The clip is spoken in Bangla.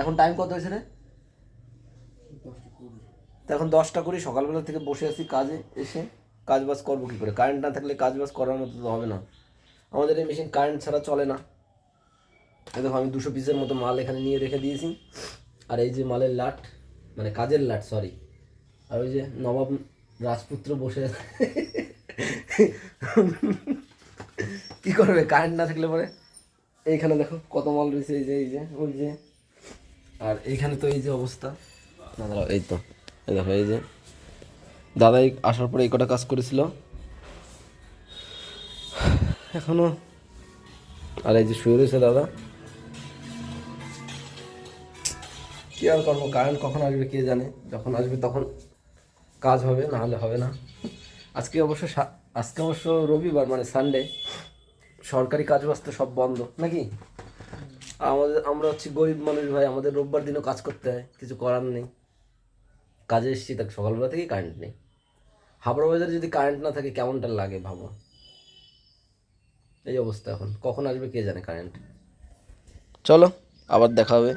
এখন টাইম কত হয়েছে রে? এখন দশটা করি সকালবেলা থেকে বসে আছি কাজে, এসে কাজ বাজ করব কী করে? কারেন্ট না থাকলে কাজ বাজ করার মতো তো হবে না। আমাদের এই মেশিন কারেন্ট ছাড়া চলে না। দেখো, আমি দুশো পিসের মতো মাল এখানে নিয়ে রেখে দিয়েছি। আর এই যে মালের লাট মানে কাজের লাট সরি আর ওই যে নবাব রাজপুত্র বসে কি করবে? কারেন্ট না থাকলে পরে? এইখানে দেখো, কত মাল রয়েছে, এই যে এই যে, ওই যে। আর এইখানে তো এই যে অবস্থা। দাঁড়াও, এই তো, এই দেখো, এই যে। দাদাই আসার পরে এই কটা কাজ করেছিল। এখনও। আর এই যে শুয়ে রয়েছে দাদা। কি আর করব কারেন্ট কখন আসবে কে জানে। যখন আসবে তখন কাজ হবে, না হলে হবে না। আজকে অবশ্য আজকে অবশ্য রবিবার মানে সানডে সরকারি কাজ বাস্তে সব বন্ধ, নাকি? আমাদের, আমরা হচ্ছে গরিব মানুষ ভাই, আমাদের রোববার দিনও কাজ করতে হয়, কিছু করার নেই। কাজে এসেছি তাকে সকালবেলা থেকেই কারেন্ট নেই। হাবড়া বাজারে যদি কারেন্ট না থাকে, কেমনটা লাগে ভাবো? এই অবস্থা এখন। কখন আসবে কে জানে কারেন্ট চলো, আবার দেখা হবে।